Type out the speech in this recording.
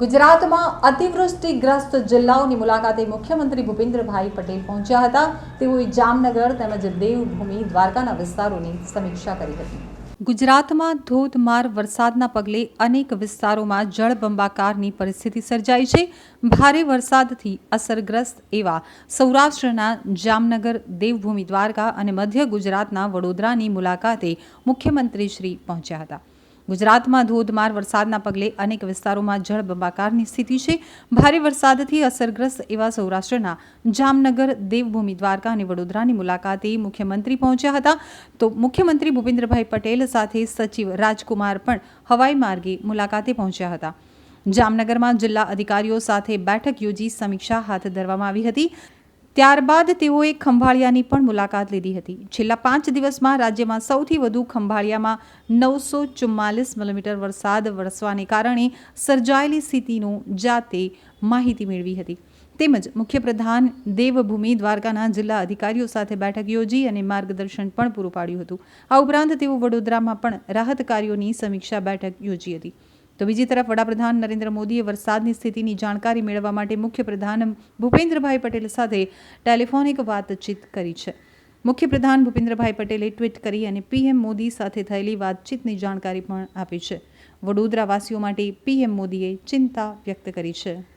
ગુજરાતમાં અતિવૃષ્ટિગ્રસ્ત જિલ્લાઓની મુલાકાતે મુખ્યમંત્રી ભૂપેન્દ્રભાઈ પટેલ પહોંચ્યા હતા. તેઓએ જામનગર તેમજ દેવભૂમિ દ્વારકાના વિસ્તારોની સમીક્ષા કરી હતી. ગુજરાતમાં ધોધમાર વરસાદના પગલે અનેક વિસ્તારોમાં જળબંબાકારની પરિસ્થિતિ સર્જાઈ છે. ભારે વરસાદથી અસરગ્રસ્ત એવા સૌરાષ્ટ્રના જામનગર, દેવભૂમિ દ્વારકા અને મધ્ય ગુજરાતના વડોદરાની મુલાકાતે મુખ્યમંત્રી શ્રી પહોંચ્યા હતા. ગુજરાતમાં ધોધમાર વરસાદના પગલે અનેક વિસ્તારોમાં જળબંબાકારની સ્થિતિ છે. ભારે વરસાદથી અસરગ્રસ્ત એવા સૌરાષ્ટ્રના જામનગર, દેવભૂમિ, દ્વારકા અને વડોદરાની મુલાકાતે મુખ્યમંત્રી પહોંચ્યા હતા. તો મુખ્યમંત્રી ભૂપેન્દ્રભાઈ પટેલ સાથે સચિવ રાજકુમાર પણ હવાઈ માર્ગે મુલાકાતે પહોંચ્યા હતા. જામનગરમાં જિલ્લા અધિકારીઓ સાથે બેઠક યોજી સમીક્ષા હાથ ધરવામાં આવી હતી. ત્યારબાદ તેઓએ ખંભાળિયાની પણ મુલાકાત લીધી હતી. છેલ્લા પાંચ દિવસમાં રાજ્યમાં સૌથી વધુ ખંભાળિયામાં નવસો ચુમ્માલીસ મિલીમીટર વરસાદ વરસવાને કારણે સર્જાયેલી સ્થિતિનું જાતે માહિતી મેળવી હતી. તેમજ મુખ્યપ્રધાન દેવભૂમિ દ્વારકાના જિલ્લા અધિકારીઓ સાથે બેઠક યોજી અને માર્ગદર્શન પણ પૂરું પાડ્યું હતું. આ ઉપરાંત તેઓ વડોદરામાં પણ રાહત કાર્યોની સમીક્ષા બેઠક યોજી હતી. તો બીજી તરફ વડાપ્રધાન નરેન્દ્ર મોદીએ વરસાદની સ્થિતિની જાણકારી મેળવવા માટે મુખ્યપ્રધાન ભૂપેન્દ્રભાઈ પટેલ સાથે ટેલિફોનિક વાતચીત કરી છે. મુખ્યપ્રધાન ભૂપેન્દ્રભાઈ પટેલે ટ્વીટ કરી અને પીએમ મોદી સાથે થયેલી વાતચીતની જાણકારી પણ આપી છે. વડોદરાવાસીઓ માટે પીએમ મોદીએ ચિંતા વ્યક્ત કરી છે.